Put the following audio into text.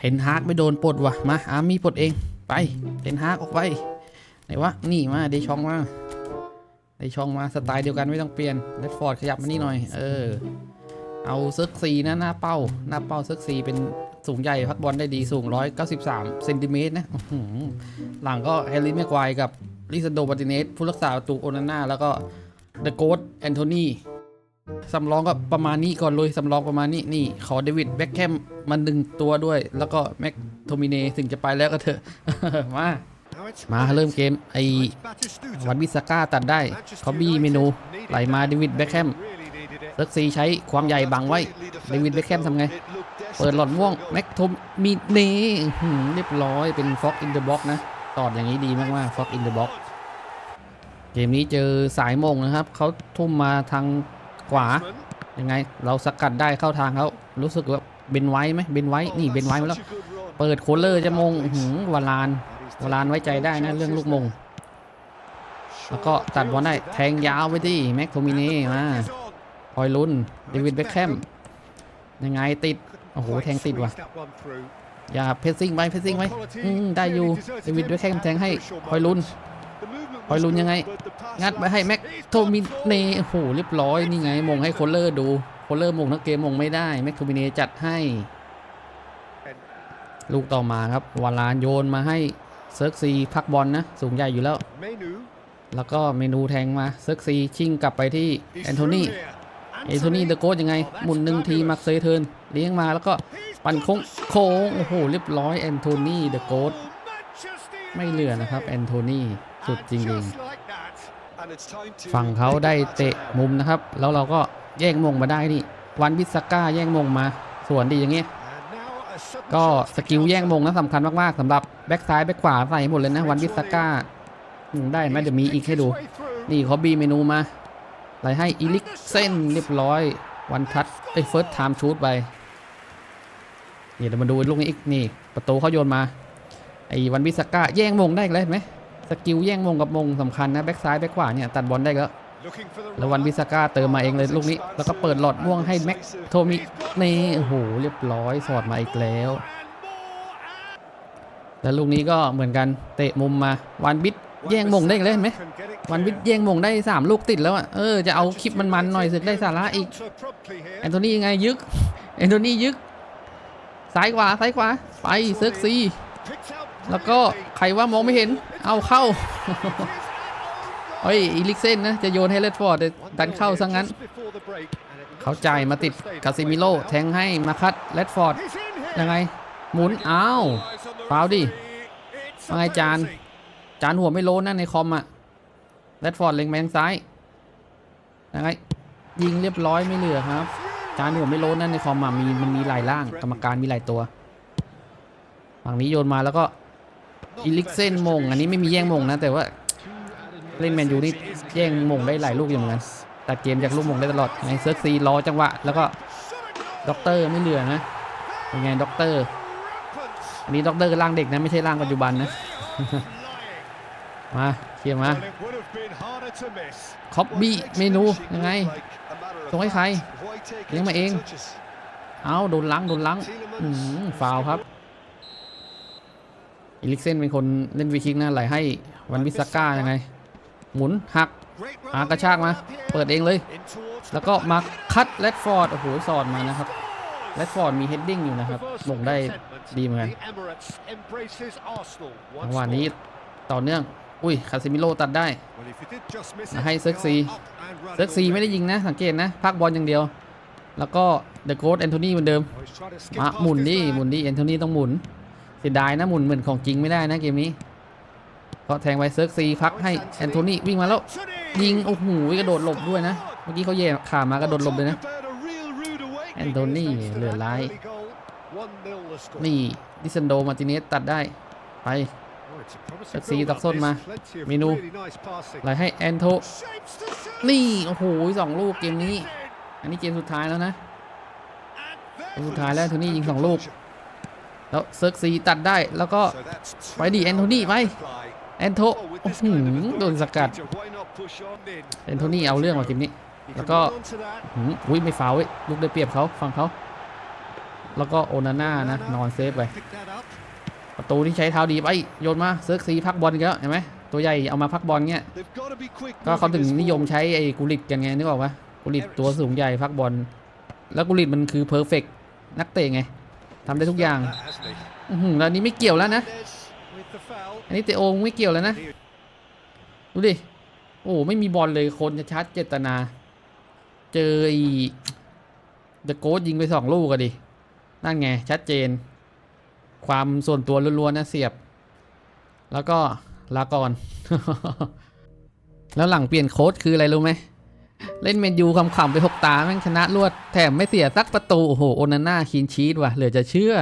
เทนฮากไม่โดนปลดว่ะมาอาร์มี่ปลดเองไปเทนฮากออกไปไหนวะนี่มาเดชองมาเดชองมาสไตล์เดียวกันไม่ต้องเปลี่ยนเลดฟอร์ดขยับมานี่หน่อย เออ เอาเซิร์กซีนะหน้าเป้า หน้าเป้าเซิร์กซีเป็นสูงใหญ่พักบอลได้ดีสูง 193เซนติเมตรนะหลังก็แฮร์รี่แม็กควายกับลิซันโดมาติเนสผู้รักษาประตูโอนาน่าแล้วก็เดอะโกดแอนโทนี สำรองก็ประมาณนี้ก่อนเลยสำรองประมาณนี้นี่ ขอเดวิดแบ็คแคมมาหนึ่งตัวด้วย แล้วก็แม็กโทมิเนถึงจะไปแล้วก็เถอะ มามาเริ่มเกมไอวันวิสก้าตัดได้คอบบี้เมนูไหลมาเดวิดแบ็คแฮมเซิร์กซีใช้ความใหญ่บังไว้เดวิดแบ็คแฮมทำไง เปิดหลอดม่วง แม็กโทมิเน่เรียบร้อยเป็นฟ็อกอินเดอะบ็อกนะ ตอดอย่างนี้ดีมากๆฟ็อกอินเดอะบ็อกเกมนี้เจอสายมงนะครับ เขาทุ่มมาทาง ขวา ยังไงเราสกัดได้เข้าทางเขารู้สึกว่าเบนไว้ไหมเบนไว้นี่เบนไว้มาแล้ว เปิดโคลเลอร์จะมงหือวาลานวาลานไว้ใจได้นะเรื่องลูกมง แล้วก็ตัดบอลได้แทงยาวไปที่แม็กโทมิน่มาคอยลุ้นเดวิดเบคแคมยังไงติดโอ้โหแทงติดว่ะอย่าเพสซิ่งไว้เพสซิ่งไว้อืมได้อยู่เดวิดเบคแคมแทงให้คอยลุ้น อยลุ้นยังไง งัดไปให้แม็กโทมิเน่โอ้โหเรียบร้อยนี่ไงมงให้โคลเลอร์ดูโคลเลอร์มงทั้งเกมมงไม่ได้แม็กโทมิเน่จัดให้ ลูกต่อมาครับวาลานโยนมาให้เซิร์กซีพักบอลนะ สูงใหญ่อยู่แล้ว แล้วก็เมนูแทงมาเซิร์กซีชิงกลับไปที่แอนโทนีแอนโทนีเดอะโกสยังไงหมุนหนึ่งทีมาเซเทิร์นเลี้ยงมาแล้วก็ปั่นโค้งโค้งโอ้โหเรียบร้อยแอนโทนีเดอะโกส ไม่เหลือนะครับแอนโทนีสุดจริงๆ ฝั่งเขาได้เตะมุมนะครับ แล้วเราก็แย่งมงมาได้นี่ วันวิสก้าแย่งมงมา ส่วนดีอย่างเงี้ยก็สกิลแย่งมงนะสำคัญมากๆสำหรับแบ็กซ้ายแบ็กขวาใส่หมดเลยนะวันวิสก้าอืมได้ไหมเดี๋ยวมีอีกให้ดู นี่เขาบีเมนูมาไหลให้อีลิกเส้นเรียบร้อยวันทัชไอ้เฟิร์สไทม์ชูดไปนี่เรามาดูลูกนี้อีกนี่ ประตูเขาโยนมา ไอ้วันวิสก้าแย่งมงได้อีกแล้วเห็นไหมสกิลแย่งมงกับมงสำคัญนะแบ็กซ้ายแบ็กขวาเนี่ยตัดบอลได้แล้วแล้ววันวิสก้าเติมมาเองเลยลูกนี้ แล้วก็เปิดหลอดม่วงให้แม็กโทมินี่โอ้โหเรียบร้อยสอดมาอีกแล้วแล้วลูกนี้ก็เหมือนกันเตะมุมมาวันบิดแย่งมงได้อีกแล้วเห็นไหมวันบิดแย่งมงได้สามลูกติดแล้วอะเออจะเอาคลิปมันๆหน่อยสึกได้สาระอีกแอนโทนียังไงยึกแอนโทนี่ยึกซ้ายขวาซ้ายขวาไปเซิร์กซี แล้วก็ใครว่ามองไม่เห็นเอาเข้าเฮ้ยอีลิกเซนนะจะโยนให้เลดฟอร์ดแต่ดันเข้าซะงั้น เขาจ่ายมาติดคาซิมิโลแทงให้มาคัดเลดฟอร์ดยังไง หมุนอ้าวฟาวดิว่าไงจาน จานหัวไม่โลนนะในคอมอะเลดฟอร์ดเล็งแมงซ้ายยังไงยิงเรียบร้อยไม่เหลือครับ จานหัวไม่โลนนั่นในคอมอะมีมันมีหลายล่างกรรมการมีหลายตัวฝั่งนี้โยนมาแล้วก็ อีลิกเซนมง อันนี้ไม่มีแย่งมงนะ แต่ว่าเล่นแมนยูนี่แย่งมงได้หลายลูกอยู่เหมือนกันตัดเกมจากลูกมงได้ตลอดไงเซิร์ฟซีรอจังหวะ แล้วก็ด็อกเตอร์ไม่เหลือนะเป็นไงด็อกเตอร์อันนี้ด็อกเตอร์ร่างเด็กนะไม่ใช่ร่างปัจจุบันนะมาเคลียมาคอบบี้เมนูยังไงส่งให้ใครเลี้ยงมาเอง เอาโดนล้างโดนล้างอืมฟาวครับ อีลิกเซนเป็นคนเล่นวีคิกนะไหลให้วันวิสก้ายังไง หมุนหักหากระชากมา เปิดเองเลย แล้วก็มาคัดแรดฟอร์ดโอ้โหสอดมานะครับแรดฟอร์ดมีเฮดดิ้งอยู่นะครับลงได้ดีเหมือนกันจังหวะนี้ต่อเนื่องอุ้ยคาซิมิโลตัดได้มาให้เซิร์กซีเซิร์กซีไม่ได้ยิงนะ สังเกตนะพักบอลอย่างเดียว แล้วก็เดอะโกดแอนโทนีเหมือนเดิมมาหมุนดิหมุนดิแอนโทนีต้องหมุน เสียดายนะหมุนเหมือนของจริงไม่ได้นะเกมนี้ก็แทงไปเซิร์กซีพักให้แอนโทนีวิ่งมาแล้ว ยิงโอ้โหกระโดดหลบด้วยนะ เมื่อกี้เขาเย่ขามากระโดดหลบเลยนะแอนโทนีเหลือร้ายนี่ดิซันโดมาติเนสตัดได้ไปเซ็กซีตักส้นมา เมนูไหลให้แอนโทนี่โอ้โหสองลูกเกมนี้ อันนี้เกมสุดท้ายแล้วนะเกมสุดท้ายแล้วแอนโทนี่ยิงสองลูก แล้วเซิร์กซีตัดได้แล้วก็ไปดิดิแอนโทนีไปแอนโทโอ้โหโดนสกัดแอนโทนี่เอาเรื่องว่ะทีมนี้ แล้วก็หืมอุ้ยไม่ฟาวล์เว้ยลูกได้เปรียบเขาฟังเขาแล้วก็โอนาน่านะนอนเซฟไปประตูที่ใช้เท้าดีไปโยนมาเซิร์กซีพักบอลอีกแล้วเห็นไหมตัวใหญ่เอามาพักบอลเงี้ยก็เขาถึงนิยมใช้ไอ้กุลิตกันไงนึกออกปะกุลิตตัวสูงใหญ่พักบอลแล้วกุลิตมันคือเพอร์เฟกนักเตะไง ทำได้ทุกอย่างอือหือแล้วนนี้ไม่เกี่ยวแล้วนะ อันนี้เตโอไม่เกี่ยวแล้วนะ ดูดิ โอ้ไม่มีบอลเลยคนชัดเจตนา เจออ้เดอะโกดยิงไปสองลูกอะดิ นั่นไง ชัดเจน ความส่วนตัวล้วนๆนะเสียบ แล้วก็ลาก่อน แล้วหลังเปลี่ยนโค้ดคืออะไรรู้ไหม เล่นเมนยูคำๆไปหกตาแม่งชนะรวดแถมไม่เสียสักประตู โอ้โหโอนาน่าคีนชีตว่ะเหลือจะเชื่อ